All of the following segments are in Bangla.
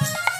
you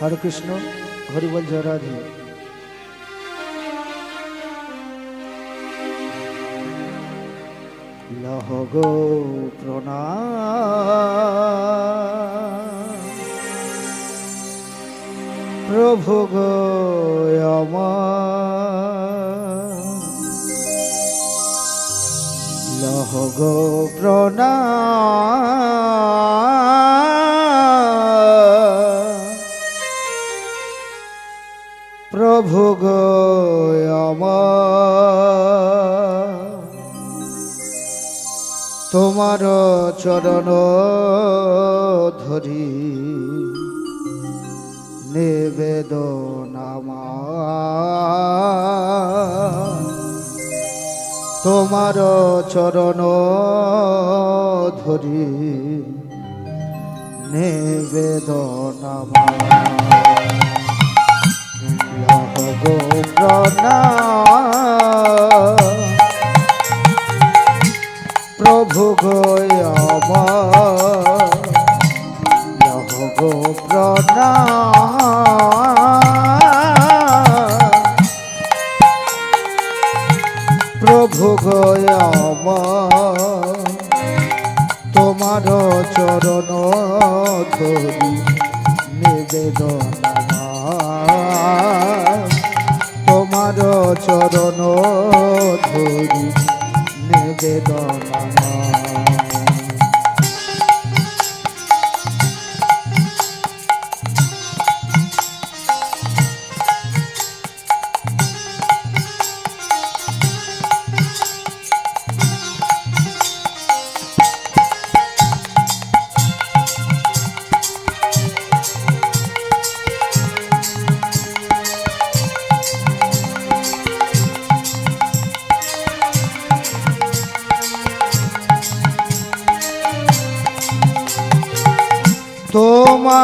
হরে কৃষ্ণ হরিবল জয় রাধে। লহ গো প্রণাম। প্রভু গো লহ গো প্রণাম। প্রভু গো তোমার চরণ ধরি নিবেদন আমার। তোমার চরণ ধরি নিবেদন আমার। লহ গো প্রভু গো গো প্রভু গো তোমার চরণ ধরি নিবেদন। তোমার চরণ ধরি নিবেদন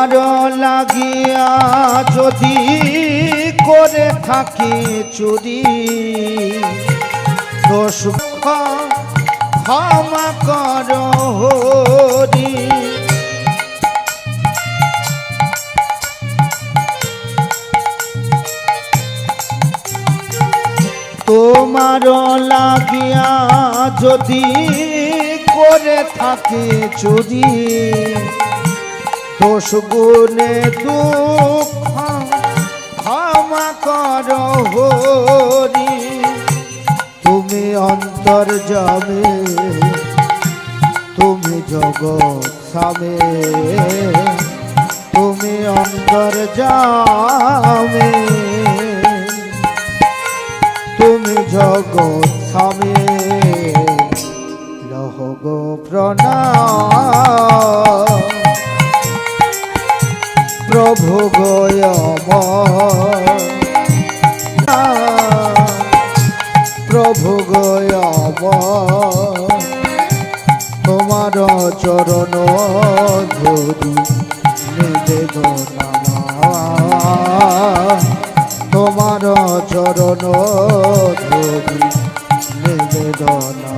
তোমার লাগিয়া যদি করে থাকি চুরি ক্ষমা কর তোমার লাগিয়া যদি করে থাকে চুরি গুণে দুঃখ ক্ষমা কর হরি। তুমি অন্তর যাবে তুমি জগৎ সামে। তুমি অন্তর যাবে তোমার চরণ ধরি নিবেদনা তোমার চরণ ধরি নিবেদনা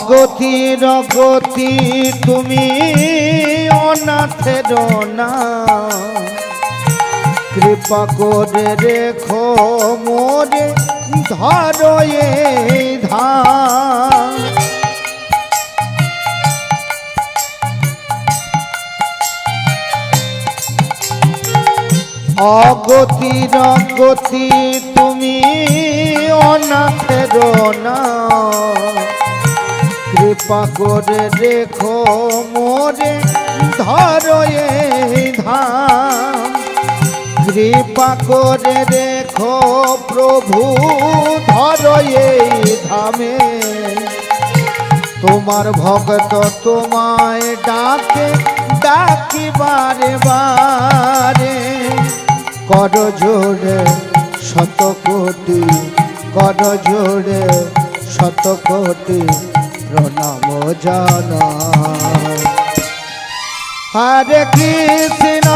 অগতির গতি তুমি অনাথের না। কৃপা করে রেখো মোরে ধরো ধান। অগতির গতি তুমি অনাথের না। কৃপা করে রেখো মোরে, ধরো ধাম। কৃপা করে রেখো প্রভু, ধরো ধামে। তোমার ভক্ত তোমায় ডাকে ডাকি বারে। বারে কর জোড়ে শত কোটি কর জোড়ে শত কোটি প্রণাম জানা হরে কৃষ্ণ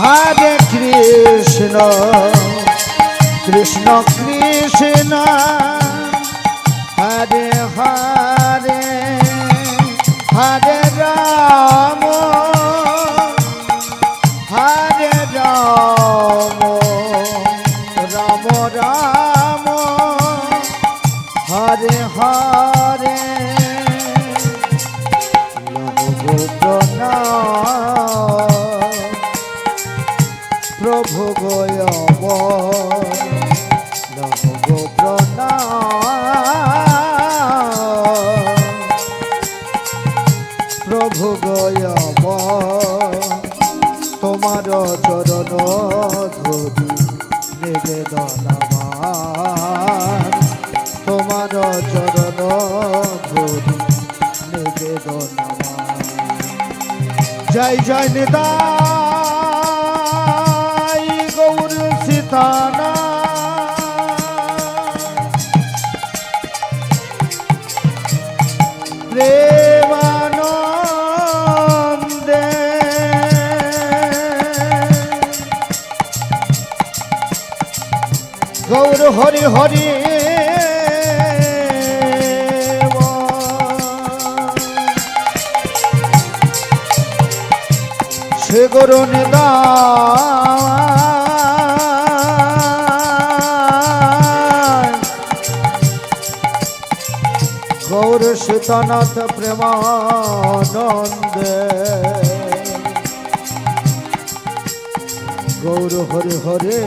হরে কৃষ্ণ কৃষ্ণ কৃষ্ণ হরে হরে প্রণাম প্রভু গয়ব প্রণাম প্রভু গয়ব তোমার চরণ ধরি নিবেদন তোমার চরণ জয় জয় নিতাই গৌর সীতানা। হরি হরি গুরু নিদা গৌর সীতানাথ প্রেমানন্দে। গৌর হরে হরে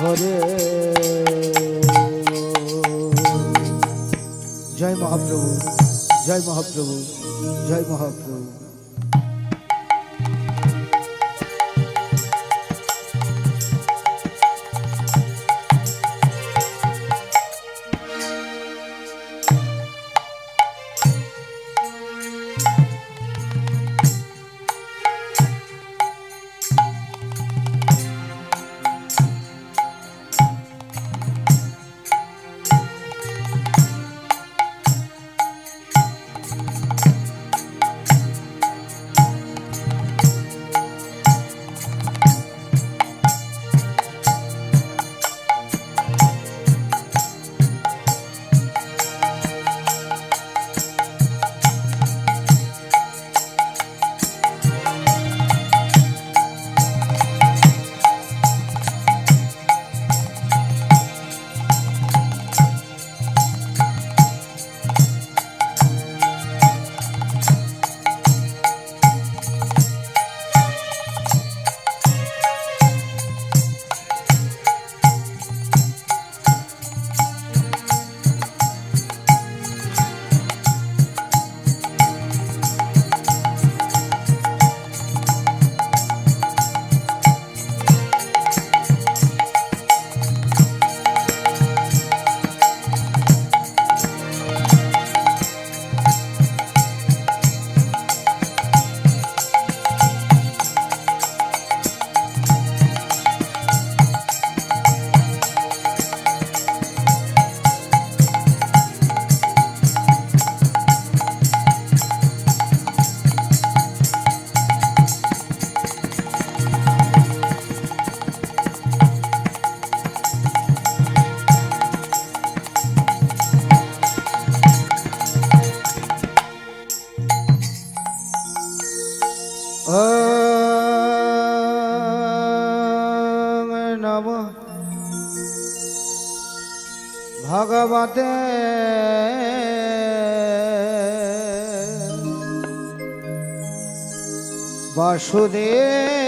হরে। জয় মহাপ্রভু জয় মহাপ্রভু জয় মহাপ্রভু। ভগবত। বসুদেব